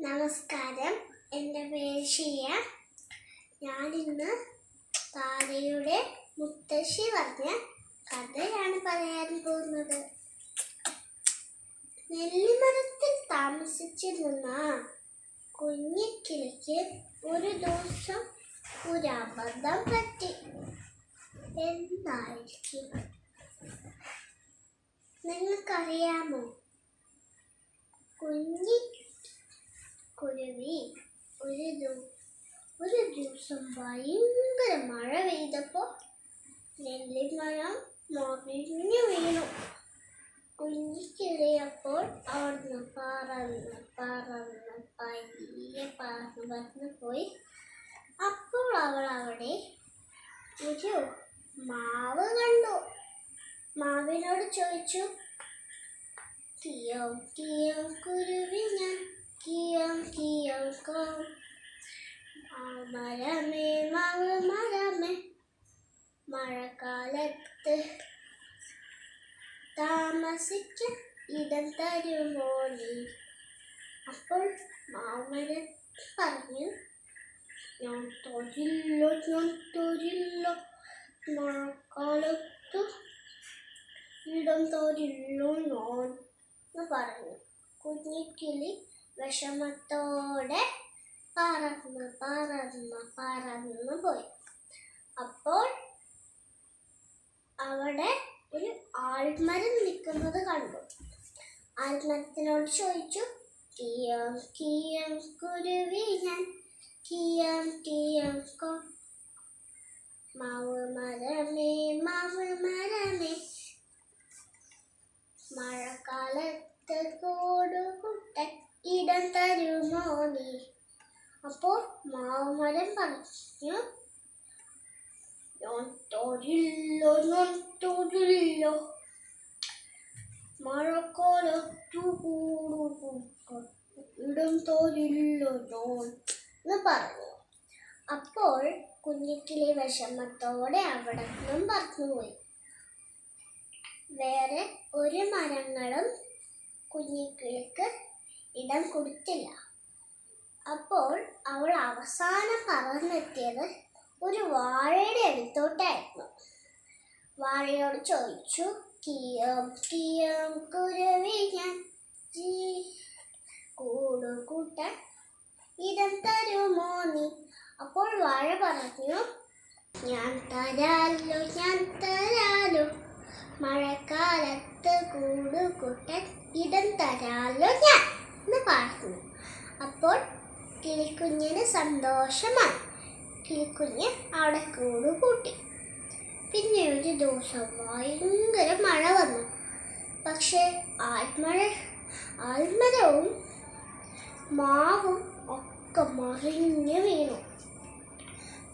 നമസ്കാരം. എന്റെ പേര് ഷിയ. ഞാനിന്ന് താരയുടെ മുത്തശ്ശി പറഞ്ഞ കഥയാണ് പറയാൻ പോകുന്നത്. നെല്ലിമരത്തിൽ താമസിച്ചിരുന്ന കുഞ്ഞിക്കിളിക്ക് ഒരു ദിവസം ഒരു അബദ്ധം പറ്റി. എന്തായിരിക്കും? നിങ്ങൾക്കറിയാമോ? കുഞ്ഞി കുരുവി ഒരു ഒരു ദിവസം ഭയങ്കര മഴ പെയ്തപ്പോൾ നെല്ലിമരം മറിഞ്ഞു വീണു. കുഞ്ഞിക്കിളിയപ്പോൾ അവിടുന്ന് പറന്ന് പറന്ന് പയ്യെ പറന്ന് പറന്ന് പോയി. അപ്പോൾ അവൾ അവിടെ ഒരു മാവ് കണ്ടു. മാവിനോട് ചോദിച്ചു കിയം കിയം കുരുവി ഞാൻ മരമേ മാവ് മരമേ മഴക്കാലത്ത് താമസിക്കാൻ ഇടം തരുമോ നീ? അപ്പോൾ മാമന് പറഞ്ഞു ഞാൻ തൊഴില്ല ഞാൻ തൊഴില്ല മഴക്കാലത്ത് ഇടം തരില്ലോ ഞാൻ എന്ന് പറഞ്ഞു. കുഞ്ഞിക്കിളി വിഷമത്തോടെ പറന്ന് പറന്ന് പറന്ന് പോയി. അപ്പോൾ അവിടെ ഒരു ആൽമരം നിൽക്കുന്നത് കണ്ടു. ആൽമരത്തിനോട് ചോദിച്ചു കിയം കിയം കുരുവി ഞാൻ കിയം കിയം കൊ മാവ് മരമേ മാവ് മരമേ മഴക്കാലത്ത് കൂടുകുട്ടൻ ഇടം തരുമോ നീ അപ്പോൾ മാവുമരം പറഞ്ഞു ഞാൻ തൊഴില്ല ഞാൻ തൊഴില്ല മഴക്കാലത്തു കൂടും ഇടം തരില്ല ഞാൻ എന്ന് പറഞ്ഞു. അപ്പോൾ കുഞ്ഞിക്കിളി വിഷമത്തോടെ അവിടെ നിന്നും പറന്നുപോയി. വേറെ ഒരു മരങ്ങളും കുഞ്ഞിക്കിളിക്ക് ഇടം കൊടുത്തില്ല. അപ്പോൾ അവൾ അവസാനം പറന്നെത്തിയത് ഒരു വാഴയുടെ അടുത്തോട്ടായിരുന്നു. വാഴയോട് ചോദിച്ചു കിയം കിയം കുരുവി ഞാൻ കൂടു ഇടം തരുമോ നീ? അപ്പോൾ വാഴ പറഞ്ഞു ഞാൻ തരാലോ ഞാൻ തരാലോ മഴക്കാലത്ത് കൂടുകൂട്ടൻ ഇടം തരാലോ ഞാൻ എന്ന് പറഞ്ഞു. അപ്പോൾ കിളിക്കുഞ്ഞിന് സന്തോഷമായി. കിളിക്കുഞ്ഞ് അവിടെ കൂട് കൂട്ടി പിന്നെ ഒരു ദിവസം ഭയങ്കര മഴ വന്നു. പക്ഷേ ആത്മഴ ആൽമരവും മാവും ഒക്കെ മറിഞ്ഞു വീണു.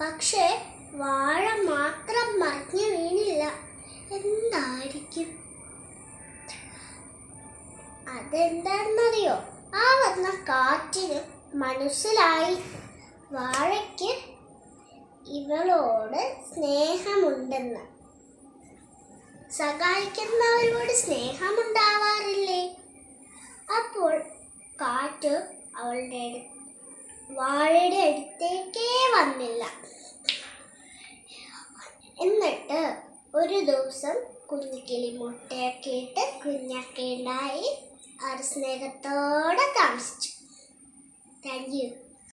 പക്ഷേ വാഴ മാത്രം മറിഞ്ഞു വീണില്ല. എന്തായിരിക്കും? അതെന്താണെന്നറിയോ? ആ വന്ന കാറ്റിന് മനസ്സിലായി. വാഴയ്ക്ക് ഇവളോട് സ്നേഹമുണ്ടെന്ന്. സഹായിക്കുന്നവരോട് സ്നേഹമുണ്ടാവാറില്ലേ? അപ്പോൾ കാറ്റ് അവളുടെ വാഴയുടെ അടുത്തേക്കേ വന്നില്ല. എന്നിട്ട് ഒരു ദിവസം കുഞ്ഞിക്കിളി മുട്ടയൊക്കെ ഇട്ട് കുഞ്ഞൊക്കെ ഉണ്ടായി അവർ സ്നേഹത്തോടെ താമസിച്ചു. 干净。